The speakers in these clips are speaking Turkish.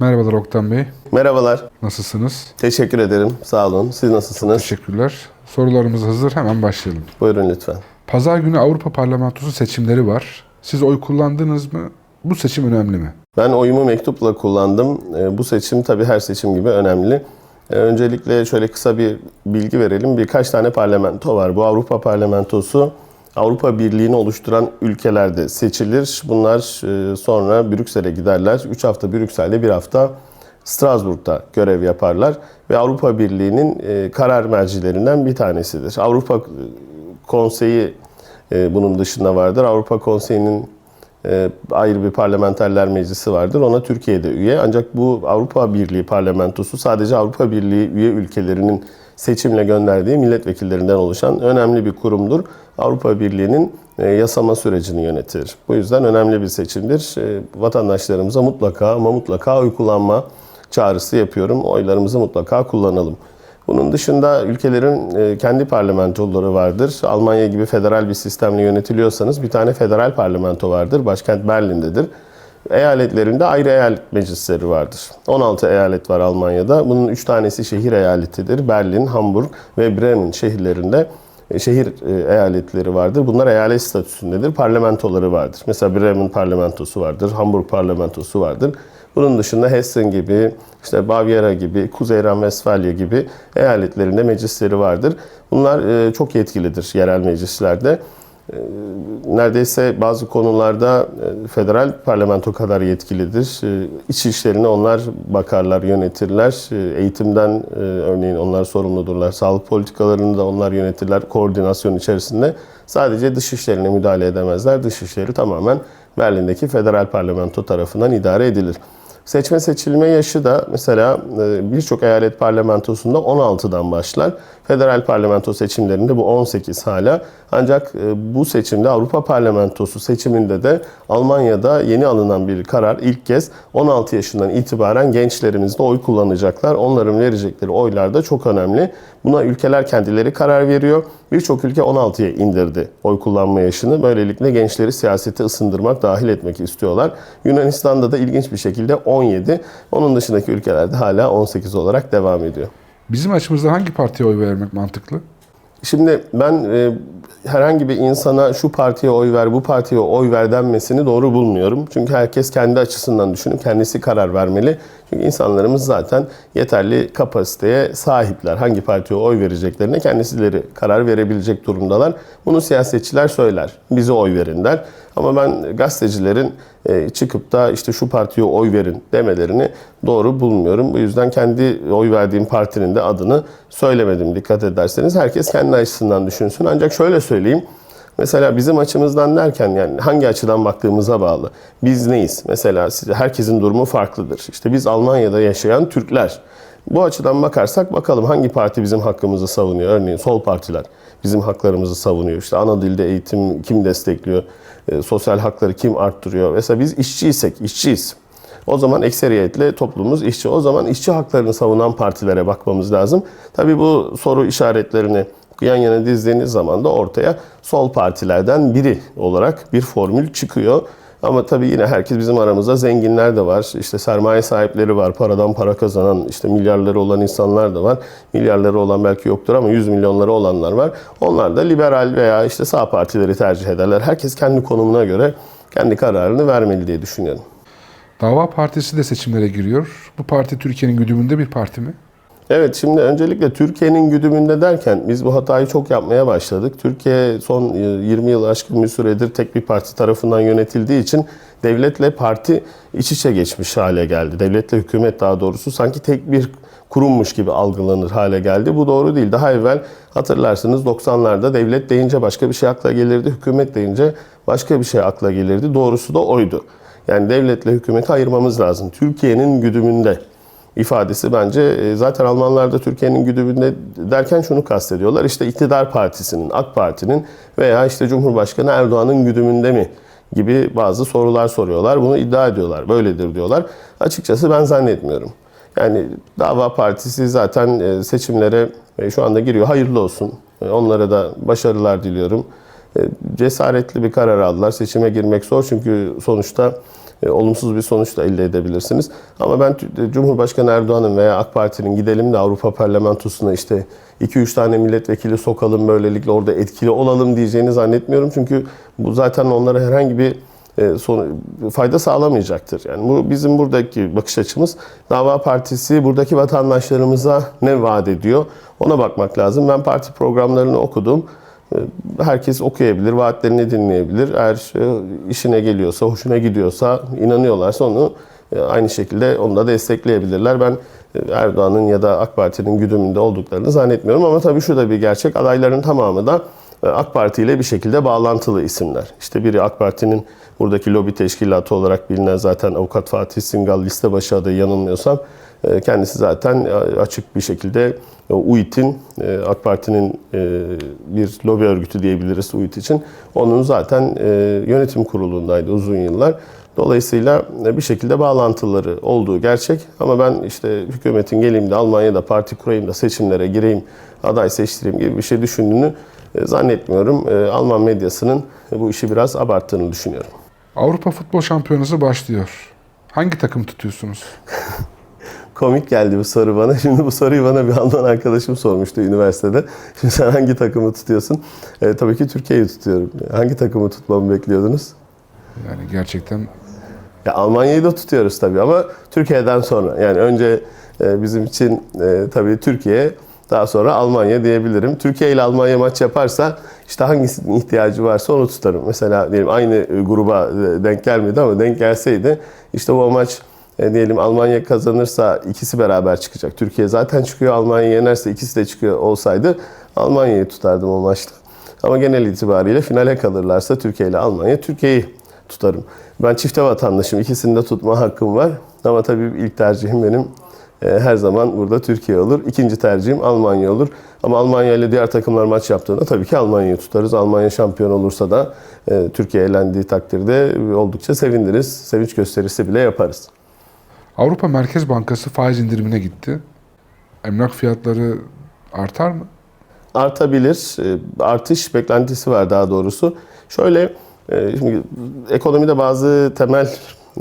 Merhabalar Oktan Bey. Merhabalar. Nasılsınız? Teşekkür ederim. Sağ olun. Siz nasılsınız? Teşekkürler. Sorularımız hazır. Hemen başlayalım. Buyurun lütfen. Pazar günü Avrupa Parlamentosu seçimleri var. Siz oy kullandınız mı? Bu seçim önemli mi? Ben oyumu mektupla kullandım. Ee, Bu seçim tabii her seçim gibi önemli. Ee, Öncelikle şöyle kısa bir bilgi verelim. Birkaç tane parlamento var. Bu Avrupa Parlamentosu Avrupa Birliği'ni oluşturan ülkelerde seçilir. Bunlar e, sonra Brüksel'e giderler. 3 hafta Brüksel'de, bir hafta Strasbourg'da görev yaparlar. Ve Avrupa Birliği'nin e, karar mercilerinden bir tanesidir. Avrupa e, Konseyi bunun dışında vardır. Avrupa Konseyi'nin ayrı bir parlamenterler meclisi vardır. Ona Türkiye'de üye. Ancak bu Avrupa Birliği parlamentosu sadece Avrupa Birliği üye ülkelerinin seçimle gönderdiği milletvekillerinden oluşan önemli bir kurumdur. Avrupa Birliği'nin e, yasama sürecini yönetir. Bu yüzden önemli bir seçimdir. E, Vatandaşlarımıza mutlaka ama mutlaka oy kullanma çağrısı yapıyorum. Oylarımızı mutlaka kullanalım. Bunun dışında ülkelerin e, kendi parlamentoları vardır. Almanya gibi federal bir sistemle yönetiliyorsanız bir tane federal parlamento vardır. Başkent Berlin'dedir. Eyaletlerinde ayrı eyalet meclisleri vardır. 16 eyalet var Almanya'da. Bunun 3 tanesi şehir eyaletidir. Berlin, Hamburg ve Bremen şehirlerinde e, şehir e, eyaletleri vardır. Bunlar eyalet statüsündedir. Parlamentoları vardır. Mesela Bremen parlamentosu vardır. Hamburg parlamentosu vardır. Bunun dışında Hessen gibi, işte Bavyera gibi, Kuzey Ren-Vesfalya gibi eyaletlerinde meclisleri vardır. Bunlar e, çok yetkilidir yerel meclislerde. E, Neredeyse bazı konularda e, federal parlamento kadar yetkilidir. E, İç işlerine onlar bakarlar, yönetirler. E, Eğitimden e, örneğin onlar sorumludurlar. Sağlık politikalarını da onlar yönetirler koordinasyon içerisinde. Sadece dış işlerine müdahale edemezler. Dış işleri tamamen Berlin'deki federal parlamento tarafından idare edilir. Seçme seçilme yaşı da mesela e, birçok eyalet parlamentosunda 16'dan başlar. Federal parlamento seçimlerinde bu 18 hala. Ancak e, bu seçimde Avrupa Parlamentosu seçiminde de Almanya'da yeni alınan bir karar ilk kez 16 yaşından itibaren gençlerimiz de oy kullanacaklar. Onların verecekleri oylar da çok önemli. Buna ülkeler kendileri karar veriyor. Birçok ülke 16'ya indirdi oy kullanma yaşını. Böylelikle gençleri siyasete ısındırmak, dahil etmek istiyorlar. Yunanistan'da da ilginç bir şekilde 17. Onun dışındaki ülkelerde hala 18 olarak devam ediyor. Bizim açımızda hangi partiye oy vermek mantıklı? Şimdi ben e, herhangi bir insana şu partiye oy ver, bu partiye oy ver denmesini doğru bulmuyorum. Çünkü herkes kendi açısından düşünüp kendisi karar vermeli. Çünkü insanlarımız zaten yeterli kapasiteye sahipler. Hangi partiye oy vereceklerine kendisileri karar verebilecek durumdalar. Bunu siyasetçiler söyler. Bize oy verin der. Ama ben gazetecilerin e, çıkıp da işte şu partiye oy verin demelerini doğru bulmuyorum. Bu yüzden kendi oy verdiğim partinin de adını söylemedim dikkat ederseniz. Herkes kendi açısından düşünsün. Ancak şöyle söyleyeyim. Mesela bizim açımızdan derken yani hangi açıdan baktığımıza bağlı. Biz neyiz? Mesela herkesin durumu farklıdır. İşte biz Almanya'da yaşayan Türkler. Bu açıdan bakarsak bakalım hangi parti bizim hakkımızı savunuyor? Örneğin sol partiler bizim haklarımızı savunuyor. İşte ana dilde eğitim kim destekliyor? E, sosyal hakları kim arttırıyor? Mesela biz işçiysek, işçiyiz. O zaman ekseriyetle toplumumuz işçi. O zaman işçi haklarını savunan partilere bakmamız lazım. Tabii bu soru işaretlerini yan yana dizdiğiniz zaman da ortaya sol partilerden biri olarak bir formül çıkıyor. Ama tabii yine herkes bizim aramızda zenginler de var. İşte sermaye sahipleri var. Paradan para kazanan, işte milyarları olan insanlar da var. Milyarları olan belki yoktur ama 100 milyonları olanlar var. Onlar da liberal veya işte sağ partileri tercih ederler. Herkes kendi konumuna göre kendi kararını vermeli diye düşünüyorum. Dava Partisi de seçimlere giriyor. Bu parti Türkiye'nin güdümünde bir parti mi? Evet şimdi öncelikle Türkiye'nin güdümünde derken biz bu hatayı çok yapmaya başladık. Türkiye son 20 yıl aşkın bir süredir tek bir parti tarafından yönetildiği için devletle parti iç içe geçmiş hale geldi. Devletle hükümet daha doğrusu sanki tek bir kurummuş gibi algılanır hale geldi. Bu doğru değil. Daha evvel hatırlarsınız 90'larda devlet deyince başka bir şey akla gelirdi. Hükümet deyince başka bir şey akla gelirdi. Doğrusu da oydu. Yani devletle hükümeti ayırmamız lazım. Türkiye'nin güdümünde ifadesi bence e, zaten Almanlar da Türkiye'nin güdümünde derken şunu kastediyorlar. İşte iktidar partisinin, AK Parti'nin veya işte Cumhurbaşkanı Erdoğan'ın güdümünde mi gibi bazı sorular soruyorlar. Bunu iddia ediyorlar. Böyledir diyorlar. Açıkçası ben zannetmiyorum. Yani Dava Partisi zaten e, seçimlere e, şu anda giriyor. Hayırlı olsun. Onlara da başarılar diliyorum. Cesaretli bir karar aldılar. Seçime girmek zor çünkü sonuçta e, olumsuz bir sonuç da elde edebilirsiniz. Ama ben Tü- Cumhurbaşkanı Erdoğan'ın veya AK Parti'nin gidelim de Avrupa Parlamentosu'na işte 2-3 tane milletvekili sokalım böylelikle orada etkili olalım diyeceğini zannetmiyorum. Çünkü bu zaten onlara herhangi bir e, son, fayda sağlamayacaktır. Yani bu bizim buradaki bakış açımız. Dava Partisi buradaki vatandaşlarımıza ne vaat ediyor? Ona bakmak lazım. Ben parti programlarını okudum. E, Herkes okuyabilir, vaatlerini dinleyebilir. Eğer e, işine geliyorsa, hoşuna gidiyorsa, inanıyorlarsa onu e, aynı şekilde onu da destekleyebilirler. Ben e, Erdoğan'ın ya da AK Parti'nin güdümünde olduklarını zannetmiyorum. Ama tabii şu da bir gerçek. Adayların tamamı da AK Parti ile bir şekilde bağlantılı isimler. İşte biri AK Parti'nin buradaki lobi teşkilatı olarak bilinen zaten avukat Fatih Singal liste başı adayı yanılmıyorsam kendisi zaten e, açık bir şekilde e, UİT'in e, AK Parti'nin e, bir lobi örgütü diyebiliriz UİT için. Onun zaten e, yönetim kurulundaydı uzun yıllar. Dolayısıyla e, bir şekilde bağlantıları olduğu gerçek. Ama ben işte hükümetin geleyim de Almanya'da parti kurayım da seçimlere gireyim, aday seçtireyim gibi bir şey düşündüğünü e, zannetmiyorum. E, Alman medyasının bu işi biraz abarttığını düşünüyorum. Avrupa Futbol Şampiyonası başlıyor. Hangi takım tutuyorsunuz? Komik geldi bu soru bana. Şimdi bu soruyu bana bir Alman arkadaşım sormuştu üniversitede. Şimdi sen hangi takımı tutuyorsun? E, tabii ki Türkiye'yi tutuyorum. Hangi takımı tutmamı bekliyordunuz? Yani gerçekten Ya Almanya'yı da tutuyoruz tabii ama Türkiye'den sonra. Yani önce e, bizim için e, tabii Türkiye, daha sonra Almanya diyebilirim. Türkiye ile Almanya maç yaparsa işte hangisinin ihtiyacı varsa onu tutarım. Mesela diyelim aynı gruba e, denk gelmedi ama denk gelseydi işte bu maç e, diyelim Almanya kazanırsa ikisi beraber çıkacak. Türkiye zaten çıkıyor. Almanya yenerse ikisi de çıkıyor olsaydı Almanya'yı tutardım o maçta. Ama genel itibariyle finale kalırlarsa Türkiye ile Almanya, Türkiye'yi tutarım. Ben çifte vatandaşım. İkisini de tutma hakkım var. Ama tabii ilk tercihim benim e, her zaman burada Türkiye olur. İkinci tercihim Almanya olur. Ama Almanya ile diğer takımlar maç yaptığında tabii ki Almanya'yı tutarız. Almanya şampiyon olursa da e, Türkiye elendiği takdirde oldukça seviniriz. Sevinç gösterisi bile yaparız. Avrupa Merkez Bankası faiz indirimine gitti. Emlak fiyatları artar mı? artabilir. E, Artış beklentisi var daha doğrusu. Şöyle e, şimdi ekonomide bazı temel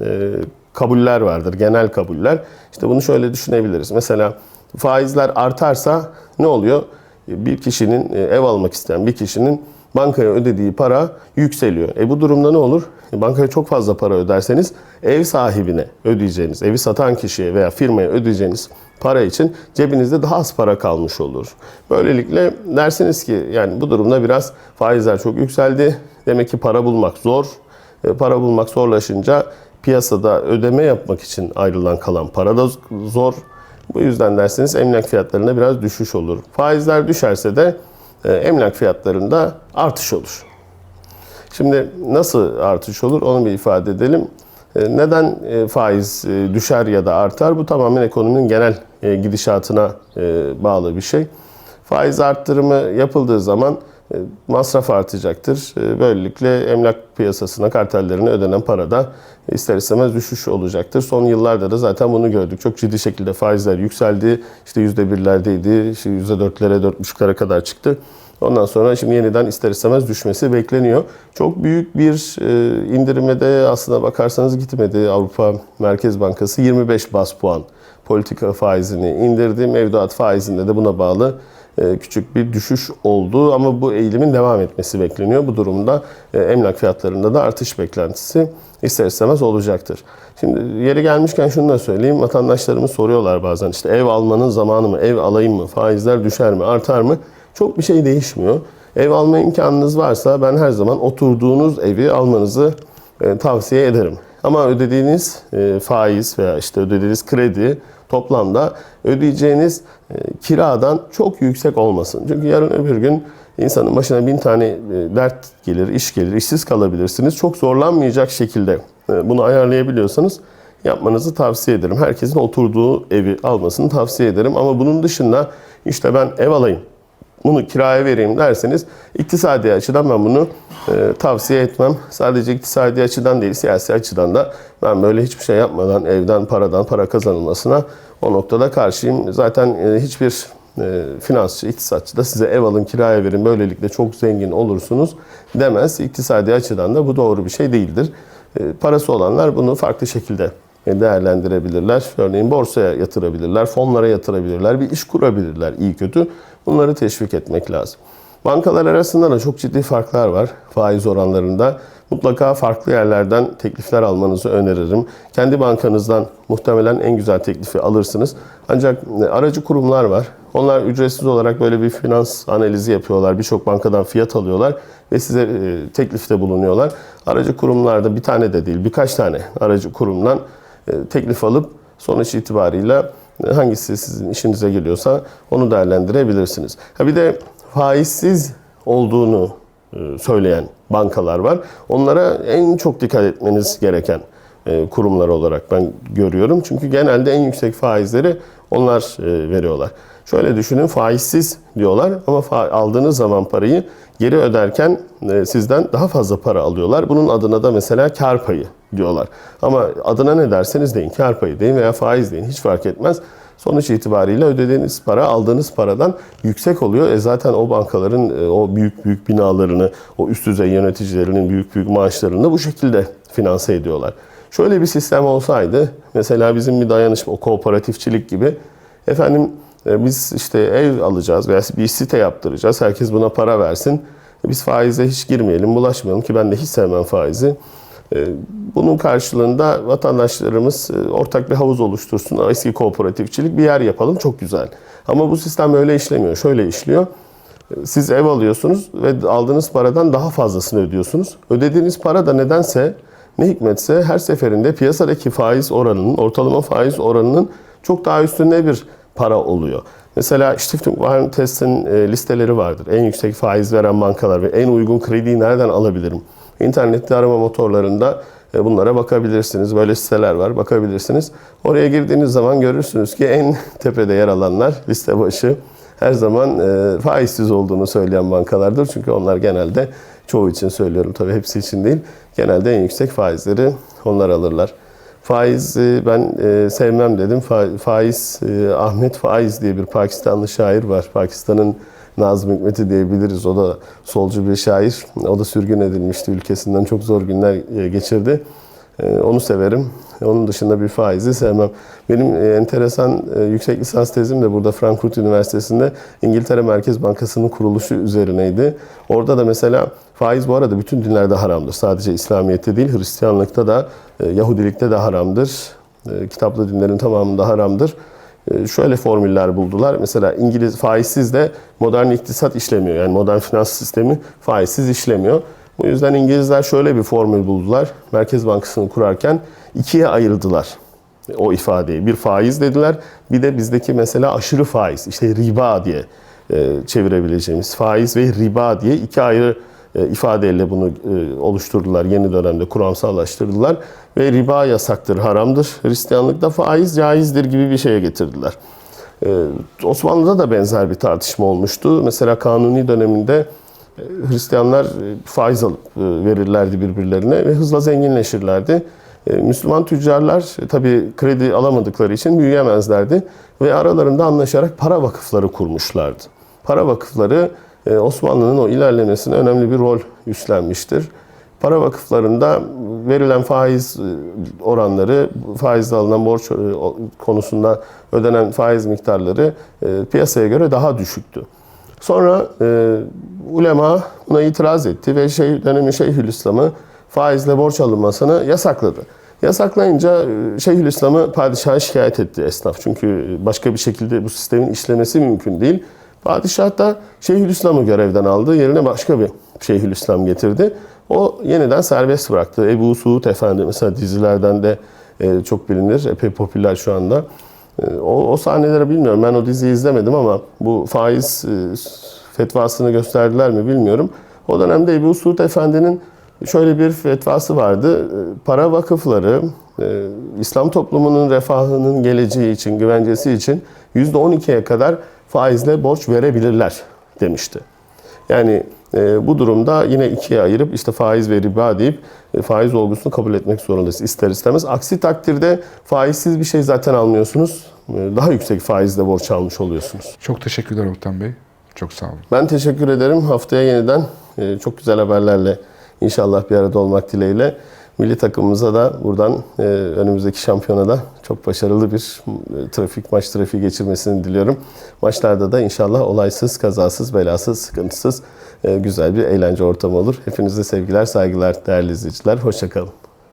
e, kabuller vardır, genel kabuller. İşte bunu şöyle düşünebiliriz. Mesela faizler artarsa ne oluyor? E, Bir kişinin ev almak isteyen bir kişinin bankaya ödediği para yükseliyor. E bu durumda ne olur? Bankaya çok fazla para öderseniz ev sahibine ödeyeceğiniz, evi satan kişiye veya firmaya ödeyeceğiniz para için cebinizde daha az para kalmış olur. Böylelikle dersiniz ki yani bu durumda biraz faizler çok yükseldi. Demek ki para bulmak zor. E, Para bulmak zorlaşınca piyasada ödeme yapmak için ayrılan kalan para da zor. Bu yüzden derseniz emlak fiyatlarında biraz düşüş olur. Faizler düşerse de e, emlak fiyatlarında artış olur. Şimdi nasıl artış olur onu bir ifade edelim. E, Neden e, faiz e, düşer ya da artar? Bu tamamen ekonominin genel gidişatına bağlı bir şey. Faiz arttırımı yapıldığı zaman masraf artacaktır. Böylelikle emlak piyasasına, kartellerine ödenen parada ister istemez düşüş olacaktır. Son yıllarda da zaten bunu gördük. Çok ciddi şekilde faizler yükseldi. İşte %1'lerdeydi, işte %4'lere, 4,5'lara kadar çıktı. Ondan sonra şimdi yeniden ister istemez düşmesi bekleniyor. Çok büyük bir e, indirime de aslına bakarsanız gitmedi. Avrupa Merkez Bankası 25 bas puan politika faizini indirdi. Mevduat faizinde de buna bağlı e, küçük bir düşüş oldu ama bu eğilimin devam etmesi bekleniyor. Bu durumda e, emlak fiyatlarında da artış beklentisi ister istemez olacaktır. Şimdi yeri gelmişken şunu da söyleyeyim. Vatandaşlarımız soruyorlar bazen işte ev almanın zamanı mı, ev alayım mı, faizler düşer mi, artar mı? Çok bir şey değişmiyor. Ev alma imkanınız varsa ben her zaman oturduğunuz evi almanızı e, tavsiye ederim. Ama ödediğiniz e, faiz veya işte ödediğiniz kredi toplamda ödeyeceğiniz e, kiradan çok yüksek olmasın. Çünkü yarın öbür gün insanın başına bin tane dert gelir, iş gelir, işsiz kalabilirsiniz. Çok zorlanmayacak şekilde bunu ayarlayabiliyorsanız yapmanızı tavsiye ederim. Herkesin oturduğu evi almasını tavsiye ederim. Ama bunun dışında işte ben ev alayım, bunu kiraya vereyim derseniz iktisadi açıdan ben bunu e, tavsiye etmem. Sadece iktisadi açıdan değil siyasi açıdan da ben böyle hiçbir şey yapmadan evden paradan para kazanılmasına o noktada karşıyım. Zaten e, hiçbir e, finansçı, iktisatçı da size ev alın kiraya verin böylelikle çok zengin olursunuz demez. İktisadi açıdan da bu doğru bir şey değildir. E, parası olanlar bunu farklı şekilde değerlendirebilirler. Örneğin borsaya yatırabilirler, fonlara yatırabilirler, bir iş kurabilirler iyi kötü. Bunları teşvik etmek lazım. Bankalar arasında da çok ciddi farklar var faiz oranlarında. Mutlaka farklı yerlerden teklifler almanızı öneririm. Kendi bankanızdan muhtemelen en güzel teklifi alırsınız. Ancak e, aracı kurumlar var. Onlar ücretsiz olarak böyle bir finans analizi yapıyorlar. Birçok bankadan fiyat alıyorlar ve size e, teklifte bulunuyorlar. Aracı kurumlarda bir tane de değil birkaç tane aracı kurumdan e, teklif alıp sonuç itibarıyla e, hangisi sizin işinize geliyorsa onu değerlendirebilirsiniz. Ha bir de faizsiz olduğunu e, söyleyen bankalar var. Onlara en çok dikkat etmeniz gereken e, kurumlar olarak ben görüyorum. Çünkü genelde en yüksek faizleri onlar e, veriyorlar. Şöyle düşünün faizsiz diyorlar ama aldığınız zaman parayı geri öderken sizden daha fazla para alıyorlar. Bunun adına da mesela kar payı diyorlar. Ama adına ne derseniz deyin kar payı deyin veya faiz deyin hiç fark etmez. Sonuç itibariyle ödediğiniz para aldığınız paradan yüksek oluyor. E zaten o bankaların e, o büyük büyük binalarını, o üst düzey yöneticilerinin büyük büyük maaşlarını bu şekilde finanse ediyorlar. Şöyle bir sistem olsaydı, mesela bizim bir dayanışma, o kooperatifçilik gibi, efendim e, biz işte ev alacağız veya bir site yaptıracağız, herkes buna para versin. Biz faize hiç girmeyelim, bulaşmayalım ki ben de hiç sevmem faizi. E, Bunun karşılığında vatandaşlarımız e, ortak bir havuz oluştursun, eski kooperatifçilik bir yer yapalım, çok güzel. Ama bu sistem öyle işlemiyor, şöyle işliyor. Siz ev alıyorsunuz ve aldığınız paradan daha fazlasını ödüyorsunuz. Ödediğiniz para da nedense ne hikmetse her seferinde piyasadaki faiz oranının, ortalama faiz oranının çok daha üstünde bir para oluyor. Mesela Stiftung Warentest'in e, listeleri vardır. En yüksek faiz veren bankalar ve en uygun krediyi nereden alabilirim? İnternette arama motorlarında e, bunlara bakabilirsiniz. Böyle siteler var, bakabilirsiniz. Oraya girdiğiniz zaman görürsünüz ki en tepede yer alanlar liste başı her zaman e, faizsiz olduğunu söyleyen bankalardır. Çünkü onlar genelde çoğu için söylüyorum tabii hepsi için değil. Genelde en yüksek faizleri onlar alırlar. Faiz ben e, sevmem dedim. Fa- Faiz e, Ahmet Faiz diye bir Pakistanlı şair var. Pakistan'ın Nazım Hikmet'i diyebiliriz. O da solcu bir şair. O da sürgün edilmişti ülkesinden. Çok zor günler e, geçirdi. E, Onu severim. Onun dışında bir faizi sevmem. Benim e, enteresan e, yüksek lisans tezim de burada Frankfurt Üniversitesi'nde İngiltere Merkez Bankası'nın kuruluşu üzerineydi. Orada da mesela faiz bu arada bütün dinlerde haramdır. Sadece İslamiyet'te değil, Hristiyanlıkta da, e, Yahudilikte de haramdır. Kitaplı dinlerin tamamında haramdır. Şöyle formüller buldular. Mesela İngiliz faizsiz de modern iktisat işlemiyor. Yani modern finans sistemi faizsiz işlemiyor. Bu yüzden İngilizler şöyle bir formül buldular. Merkez Bankası'nı kurarken ikiye ayırdılar o ifadeyi. Bir faiz dediler, bir de bizdeki mesela aşırı faiz, işte riba diye e, çevirebileceğimiz faiz ve riba diye iki ayrı e, ifadeyle bunu e, oluşturdular. Yeni dönemde kuramsallaştırdılar ve riba yasaktır, haramdır. Hristiyanlıkta faiz caizdir gibi bir şeye getirdiler. Osmanlı'da da benzer bir tartışma olmuştu. Mesela Kanuni döneminde Hristiyanlar e, faiz alıp e, verirlerdi birbirlerine ve hızla zenginleşirlerdi. E, Müslüman tüccarlar tabii kredi alamadıkları için büyüyemezlerdi ve aralarında anlaşarak para vakıfları kurmuşlardı. Para vakıfları Osmanlı'nın o ilerlemesine önemli bir rol üstlenmiştir. Para vakıflarında verilen faiz oranları, faizle alınan borç konusunda ödenen faiz miktarları piyasaya göre daha düşüktü. Sonra e, ulema buna itiraz etti ve şey, dönemin Şeyhülislam'ı faizle borç alınmasını yasakladı. Yasaklayınca e, Şeyhülislam'ı padişaha şikayet etti esnaf. Çünkü başka bir şekilde bu sistemin işlemesi mümkün değil. Padişah da Şeyhülislam'ı görevden aldı. Yerine başka bir Şeyhülislam getirdi. O yeniden serbest bıraktı. Ebu Suud Efendi mesela dizilerden de e, çok bilinir. Epey popüler şu anda. E, O, o sahneleri bilmiyorum. Ben o diziyi izlemedim ama bu faiz e, fetvasını gösterdiler mi bilmiyorum. O dönemde Ebu Suud Efendi'nin şöyle bir fetvası vardı. E, Para vakıfları e, İslam toplumunun refahının geleceği için, güvencesi için %12'ye kadar faizle borç verebilirler demişti. Yani e, bu durumda yine ikiye ayırıp işte faiz ve riba deyip e, faiz olgusunu kabul etmek zorundayız ister istemez. Aksi takdirde faizsiz bir şey zaten almıyorsunuz. E, daha yüksek faizle borç almış oluyorsunuz. Çok teşekkürler Oktan Bey. Çok sağ olun. Ben teşekkür ederim. Haftaya yeniden e, çok güzel haberlerle inşallah bir arada olmak dileğiyle. Milli takımımıza da buradan e, önümüzdeki şampiyonada çok başarılı bir e, trafik maç trafiği geçirmesini diliyorum. Maçlarda da inşallah olaysız, kazasız, belasız, sıkıntısız e, güzel bir eğlence ortamı olur. Hepinize sevgiler, saygılar değerli izleyiciler. Hoşçakalın.